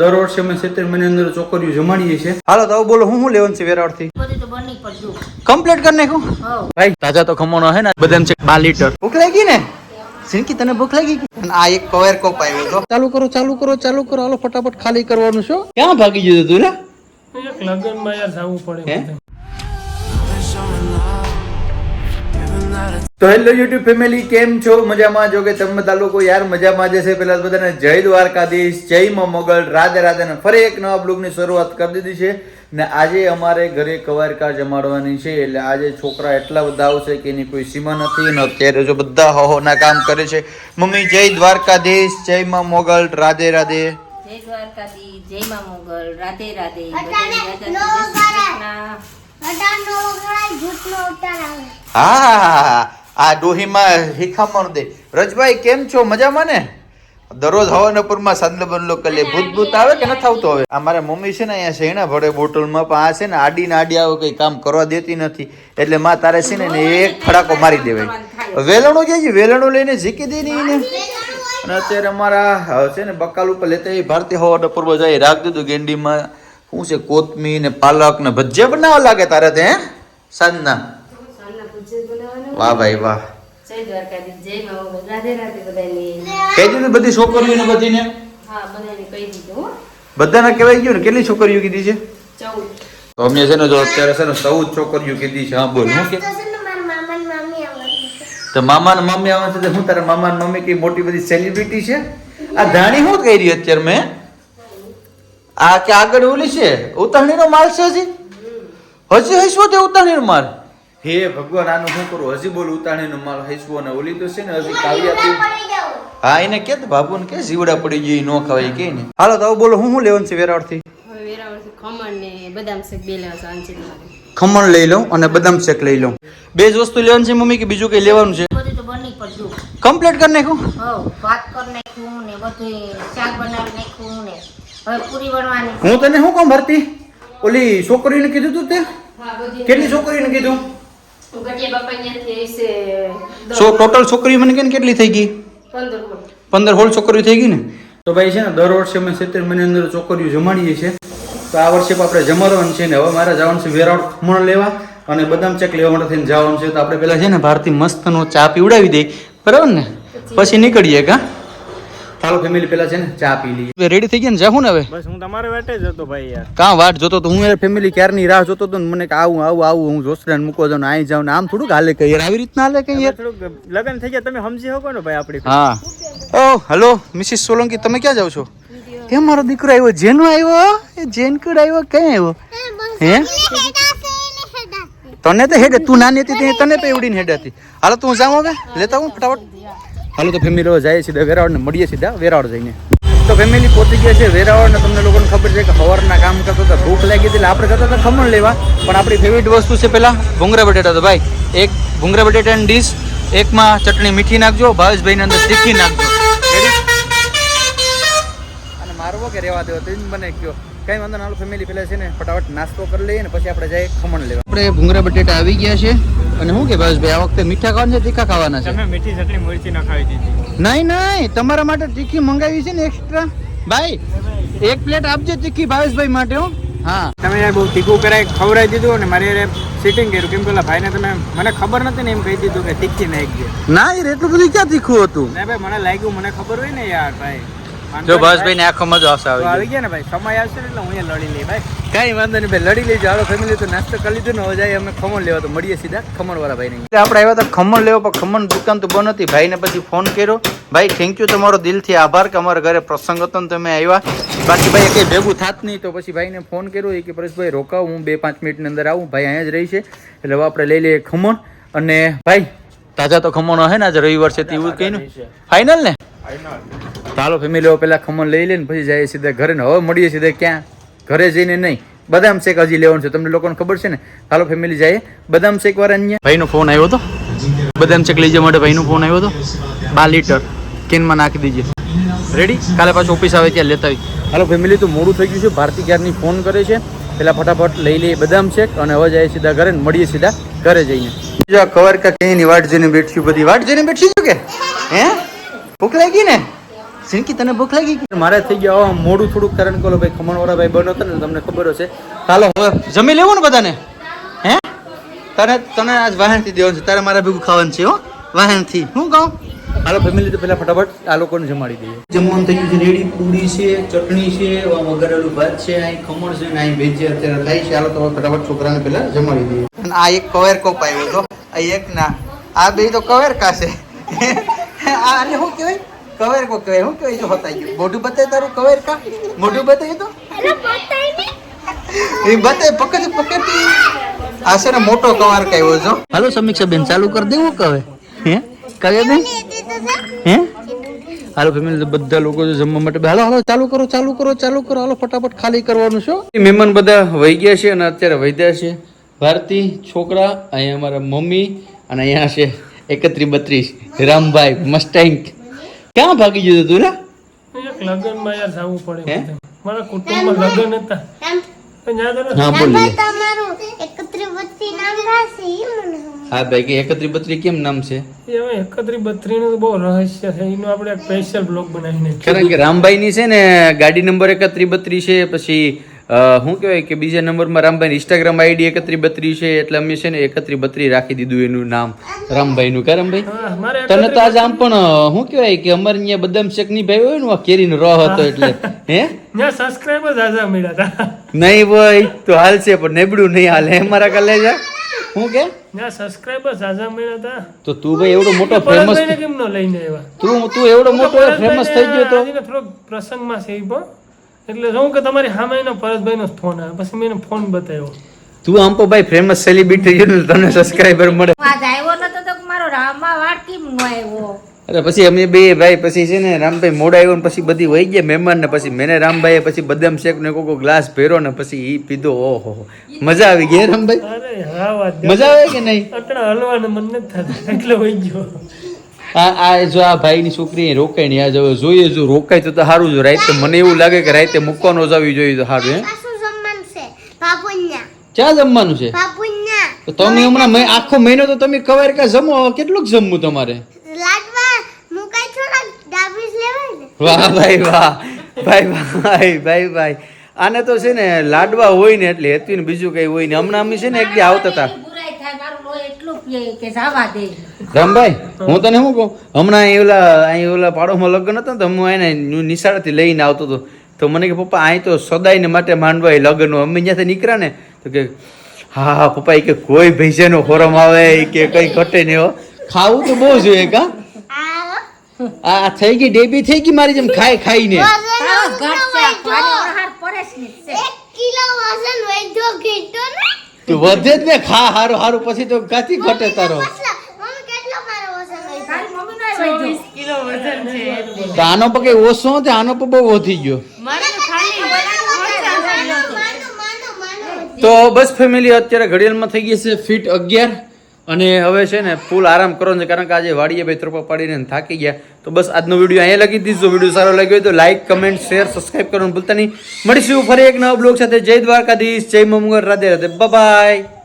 દર વર્ષે અમે સિત્તેર મહિના અંદર ચોકરીઓ જમાડીએ છીએ. હાલો તો બોલો હું શું લેવાનું છે બની પડ્યું કમ્પ્લીટ કરી નાખું ભાઈ તાજા તો ખમણો હે ને બધા છે બાર લીટર ભૂખ લાગી ને? સિંકી તને ભૂખ લાગી અને આ એક કવેર કોપ આવ્યો તો ચાલુ કરો ચાલુ કરો ચાલુ કરો. હાલો ફટાફટ ખાલી કરવાનું છો ક્યાં ભાગી જતો તું રે લગ્નમાં યાર જવું પડે તો હેલો યુટ્યુબ ફેમિલી કેમ છો? મજામાં જો કે તમે બધા લોકો યાર મજામાં જશે પેલા બધાને જય દ્વારકાધીશ જય માં મોગલ રાધે રાધે ને ફરી એક નવા બ્લોગની શરૂઆત કરી દીધી છે. ને આજે અમારે ઘરે કવારકા જમાડવાની છે એટલે આજે છોકરા એટલા બધા આવશે કે એની કોઈ સીમા નથી. ને અત્યારે જો બધા હોહોના કામ કરે છે. મમ્મી જય દ્વારકાધીશ જય માં મોગલ રાધે રાધે. જય દ્વારકાધીશ જય મા મોગલ રાધે રાધે બધાને બધાને નો રાધા કરે. કૃષ્ણ. અઢારનો હા આ ડોહીમાં હિખામણ દે. રજભાઈ કેમ છો? મજામાં ને? દરરોજ હવાના પૂરમાં સાંદલો બંદલો કલે ભૂત ભૂત આવે કે નથી આવતો હવે અમારે મમ્મી છે ને અહીંયા શેણા ભરે બોટલમાં પણ આ છે ને આડી ને આડી આવો કઈ કામ કરવા દેતી નથી. એટલે માં તારે છે ને એક ફડાકો મારી દેવાય. વેલણું જે છે વેલણું લઈને ઝીકી દે ને અને અત્યારે અમારા છે ને બકાલ ઉપર લેતા એ ભારતીય હવાના પૂર્વ જાય રાખ દીધું ગેંડીમાં. શું છે કોથમી ને પાલક ને ભજીયા બનાવવા લાગે તારે તે હે? સાંજના. વાહ ભાઈ વાહ. કહી દીધું બધી છોકરીઓને બધીને? બધાને કહી દીધું હો. બધાને કહેવાય ગયું ને કેટલી છોકરીઓ કીધી છે? તો અમને છે ને જો અત્યારે છે ને ચૌદ છોકરીઓ કીધી છે હા બોલ હું કે? તો છે ને મારા મામા ને છે. તો મામા ને મમ્મી આવે છે હું તારા મામા ને મમ્મી કઈ મોટી બધી સેલિબ્રિટી છે? આ ધાણી શું કહી રહી અત્યારે મેં? આ કે આગળ ઓલી છે? ઉતાવળીનો માલ છે હજી? હજી હસવો તે ઉતાવળીનો માલ. હે ભગવાન આનું શું કરું? હજી બોલ ઉતાવળીનો માલ હસવો ને ઓલી તો છે ને હજી કાવ્યા તું. હા એને કે બાબુ ને કે જીવડા પડી ગઈ નો ખવાય કે ને હાલો તો બોલો હું શું લેવાનું છે વેરાવળથી? હવે ખમણ ને બદામ શેક બે લેવા સાંજે ખમણ લઈ લઉં અને બદામ શેક લઈ લઉં. બે જ વસ્તુ લેવાનું છે મમ્મી કે બીજું કઈ લેવાનું છે? કમ્પ્લીટ કરી નાખું ભાત કરી નાખ્યું ને બધું શાક બનાવી નાખ્યું ને. હવે પૂરી વણવાની હું તને શું કહું ભરતી? ઓલી છોકરીને કીધું તું તે? કેટલી છોકરીને કીધું? ગટિયા બાપા ત્યાંથી હશે દસ, સો ટોટલ છોકરીઓ મને કે કેટલી થઈ ગઈ? પંદર હોલ છોકરીઓ થઈ ગઈ ને? તો ભાઈ છે ને દર વર્ષે અમે સિત્તેર મહિના અંદર છોકરીઓ જમાડીએ છીએ. તો આ વર્ષે પણ આપણે જમાડવાનું છે ને હવે મારે જવાનું છે વેરાવળ ખમણ લેવા અને બદામ ચેક લેવા માટે થઈને જવાનું છે. તો આપણે પેલા છે ને ભારતી મસ્તનો ચા પીવડાવી દઈ બરાબર ને? પછી? નીકળીએ કા ચાલો ફેમિલી પેલા છે ને ચા પી લઈએ. રેડી થઈ ગયા ને? જાહું ને હવે? બસ હું તમારે વાટે જ હતો ભાઈ યાર. કાં વાટ જોતો તો હું યાર ફેમિલી ક્યારની રાહ જોતો તો ને મને કે આવું આવું આવું હું જોસરાને મૂકો જાઉં ને અહીં જાઉં ને આમ થોડુંક હાલે કે યાર. આવી રીતના હાલે કે યાર? થોડુંક લગન થઈ ગયા તમે સમજી શકો ને ભાઈ આપણી હા. ઓ હેલો મિસિસ સોલંકી તમે ક્યાં જાવ છો? એ મારો દીકરો આવ્યો. જેનો આવ્યો? એ જેનકડ આવ્યો? ક્યાં આવ્યો? હે. તને તો હેડ તું નાની હતી તે તને પેવડીને હેડ હતી. હાલો તું જાઉં હવે? લેતા હું ફટાફટ. હાલો તો ફેમિલી જાય સીધા વેરાવળ ને મળીએ સીધા વેરાવળ જઈને. તો ફેમિલી પહોંચી ગયા છે વેરાવળ ને તમને લોકોને ખબર છે કે સવારના કામ કરતા હતા, ભૂખ લાગી હતી આપણે કરતા હતા ખમણ લેવા. પણ આપણી ફેવરિટ વસ્તુ છે પેલા ભૂંગરા બટેટા તો ભાઈ, એક ભૂંગરા બટેટાની ડીશ, એકમાં ચટણી મીઠી નાખજો, ભાવેશભાઈની અંદર તીખી નાખજો. અને મારવો કે રેવા દેવો? તો બને કયો. કઈ વાંધો ના ફેમિલી પેલા છે ને ફટાફટ નાસ્તો કરી લઈએ ને પછી આપણે જઈએ ખમણ લેવા. આપણે ભૂંગરા બટેટા આવી ગયા છે. અને શું કે ભાઈ આ વખતે મીઠા ખાવાના છે તીખા ખાવાના છે. તમે મીઠી ચટણી મરચી નખાવી દીધી. નહીં નહીં તમારા માટે તીખી મંગાવી છે ને એક્સ્ટ્રા ભાઈ એક પ્લેટ આપજે તીખી ભાવેશભાઈ માટે હું. હા. તમે યાર બહુ તીખું કરાય ખવડાવી દીધું અને મારી યાર સિટિંગ કર્યું. કેમ કે ભાઈ ભાઈને તમે મને ખબર નથી ને એમ કહી દીધું કે તીખી નાખજે ના યાર એટલું બધું ક્યાં તીખું હતું? ના ભાઈ મને લાગ્યું મને ખબર હોય ને યાર ભાઈ. જો ભાઈ. ને આખો મજો આવશે આવી આવી ગયા ને ભાઈ. સમય આવશે એટલે હું અહીંયા લડી લઈ ભાઈ. કઈ વાંધો નહીં ભાઈ લડી લેજો. હાલો ફેમિલી તો નાસ્તો કરી લીધો ને હવે જાય અમે ખમણ લેવા. તો મળીએ સીધા ખમણ વાળા ભાઈ આપણે આવ્યા તો ખમણ લેવા પણ ખમણ દુકાન તો બંધ હતી. ભાઈને પછી ફોન કર્યો. ભાઈ થેન્ક યુ તમારો દિલથી આભાર કે અમારા ઘરે પ્રસંગ હતો ને તમે આવ્યા. બાકી ભાઈ કઈ ભેગું થાત નહીં. તો પછી ભાઈને ફોન કર્યો. એ કે પરેશભાઈ રોકાવ. હું બે પાંચ મિનિટની અંદર આવું. ભાઈ અહીંયા જ રહી છે. એટલે હવે આપણે લઈ લઈએ ખમણ. અને ભાઈ તાજા તો ખમણો હે ને આજે રવિવાર છે તેવું કહીને ફાઇનલ ને ચાલો ફેમિલીઓ પહેલાં ખમણ લઈ લઈને પછી જઈએ સીધા ઘરે ને. હવે મળીએ સીધા ક્યાં? ઘરે જઈને નહીં. બદામ શેક હજી લેવાનું છે. તમને લોકોને ખબર છે ને? ચાલો ફેમિલી જાય બદામ શેક વાળા અહીંયા. ભાઈનો ફોન આવ્યો હતો બદામ શેક લઈ જવા માટે ભાઈનો ફોન આવ્યો હતો બાર લીટર. કેનમાં નાખી દીજે. રેડી કાલે પાછું ઓફિસ આવે ત્યાં લેતા આવી હાલો ફેમિલી તો મોડું થઈ ગયું છે. ભારતી ક્યારની ફોન કરે છે? પેલા ફટાફટ લઈ લઈએ બદામ શેક અને હવે જાય સીધા ઘરે ને મળીએ સીધા ઘરે જઈને. બીજા કવર કા કઈ ની વાટ જઈને બેઠ્યું બધી વાટ જઈને બેઠી છું કે? હે? ભૂખ લાગી ને? સિંકી તને ભૂખ લાગી ગઈ? મારે થઈ ગયા મોડું થોડુંક કારણ કે ભાઈ ખમણવાળા ભાઈ બનો હતો ને તમને ખબર હશે. ચાલો હવે જમી લેવું ને બધાને? હે? તને તને આજ વાહનથી દેવાનું છે તારે મારા ભેગું ખાવાનું છે હો? વાહનથી. હું કહું? હાલો ફેમિલી તો પેલા ફટાફટ આ લોકોને જમાડી દઈએ. જમવાનું થઈ ગયું છે રેડી પૂરી છે ચટણી છે વગરેલું ભાત છે અહીં ખમણ છે ને અહીં ભેજ અત્યારે થાય છે. હાલો તો ફટાફટ છોકરાને પહેલાં જમાડી દઈએ. અને આ એક કવેર કોપ આવ્યો તો આ એક ના. આ બે તો કવેર કાશે. આ આને શું કહેવાય? કવેર કો કહેવાય? હું કહેવાય? જો હોતા ગયું મોઢું બતાય તારું કવેર કા? મોઢું બતાય તો? અરે બતાય ને. એ બતાય પકડ પકડતી આ છે ને મોટો કવાર કાયો જો. હાલો સમીક્ષા બેન ચાલુ કરી દેવું કવે હે? કવે બેન? તે તો છે હે? હાલો ફેમિલી બધા લોકો જમવા માટે હાલો હાલો ચાલુ કરો ચાલુ કરો ચાલુ કરો. હાલો ફટાફટ ખાલી કરવાનું છો મહેમાન બધા વહી ગયા છે અને અત્યારે વૈદ્યા છે. ભારતી છોકરા અહીંયા અમારા મમ્મી અને અહીંયા છે એકત્રી બત્રીસ. રામભાઈ મસ્ટેન્ક ક્યાં ભાગી જતો તું રે? એક યાર જવું પડે મારા કુટુંબમાં લગ્ન હતા. એમ પણ યાદ આવે હા ભાઈ તમારું એકત્રી વચ્ચે નામ રાશે મને હા ભાઈ કે એકત્રી બત્રી કેમ નામ છે? એ હવે એકત્રી બત્રી નું બહુ રહસ્ય છે. એનું આપણે એક સ્પેશિયલ બ્લોગ બનાવીને કારણ કે રામભાઈ ની છે ને ગાડી નંબર એકત્રી બત્રી છે પછી શું કહેવાય કે બીજા નંબરમાં રામભાઈ ઇન્સ્ટાગ્રામ આઈડી એકત્રી બત્રી છે એટલે અમે છે ને એકત્રી બત્રી રાખી દીધું એનું નામ. રામભાઈ નું કે રામભાઈ? તને તો આજ આમ પણ શું કહેવાય કે અમારે અહીંયા બદામ શેકની ભાઈ હોય ને આ કેરીનો રહ હતો એટલે. હે. ત્યાં સબસ્ક્રાઈબર ઝાઝા મળ્યા હતા. નહીં ભાઈ તો હાલ છે પણ નેબડું નહીં હાલે. મારા કલેજા હું કે? ત્યાં સબસ્ક્રાઈબર ઝાઝા મળ્યા હતા. તો તું ભાઈ એવડો મોટો ફેમસ કેમ ન લઈને આવ્યા? તું તું એવડો મોટો ફેમસ થઈ ગયો તો? પ્રસંગમાં છે પણ. એટલે શું કે તમારી સામે એનો પરેશભાઈનો નો ફોન આવ્યો. પછી મેં એને ફોન બતાવ્યો. તું આમ તો ભાઈ ફેમસ સેલિબ્રિટી છે ને તને સબસ્ક્રાઇબર મળે. આજ આવ્યો નતો તો મારો રામા વાળ કેમ ન આવ્યો? અરે પછી અમે બે ભાઈ પછી છે ને રામભાઈ મોડા આવ્યો ને પછી બધી વહી ગયા મહેમાન ને પછી મેને રામભાઈએ પછી બદામ શેક ને કોકો ગ્લાસ પહેરો ને પછી ઈ પીધો. ઓહો મજા આવી ગઈ રામભાઈ? અરે હા વાત. મજા આવે કે નહીં? અટણા હલવાનું મન નથી થતા એટલે વહી ગયો. આ આ જો આ ભાઈની છોકરી રોકાય નહીં આ જો જોઈએ જો રોકાય તો સારું જો રાતે મને એવું લાગે કે રાતે મૂકવાનો જ આવી જોઈએ તો સારું બાપુન્યા ક્યાં જમવાનું છે? તો તમે હમણાં મેં આખો મહિનો તો તમે કવાર કા જમો? કેટલું જમવું તમારે? વાહ ભાઈ વાહ ભાઈ ભાઈ ભાઈ ભાઈ. આને તો છે ને લાડવા હોય ને એટલે હેતું ને બીજું કઈ હોય ને. હમણાં અમે છે ને એક આવતા હતા. રામભાઈ હું તને શું કહું? હમણાં અહીં ઓલા અહીં ઓલા પાડોમાં લગ્ન હતા ને તો હું એને નિશાળેથી લઈને આવતો હતો. તો મને કે પપ્પા અહીં તો સદાયને માટે માંડવા એ લગ્ન અમે જ્યાંથી નીકળ્યા ને તો કે હા હા પપ્પા એ કે કોઈ ભૈસેનો ફોરમ આવે કે કઈ ઘટે નહીં હો. ખાવું તો બહુ જોઈએ કા? આ આ થઈ ગઈ ડેબી થઈ ગઈ મારી જેમ ખાઈ ખાઈને. એક કિલો વજન વધ્યો ઘીટો ને? તું વધે જ ને ખા હારું હારું પછી તો કાચી ઘટે તારો. તો. આનો પર કઈ ઓછો હતો આનો પર બહુ વધી ગયો. માનો માનો માનો તો બસ ફેમિલી અત્યારે ઘડિયાળમાં થઈ ગઈ છે ફીટ અગિયાર. અને હવે છે ને ફૂલ આરામ કરો ને, કારણ કે આજે વાડીએ ભાઈ ત્રોપા પાડીને થાકી ગયા. તો બસ આજનો વીડિયો અહીંયા લગી દીધો વીડિયો સારો લાગ્યો હોય તો લાઈક કમેન્ટ શેર સબસ્ક્રાઈબ કરવાનું ભૂલતા નહીં. મળીશું ફરી એક નવા બ્લોગ સાથે. જય દ્વારકાધીશ, જય મમગર રાધે રાધે. બાય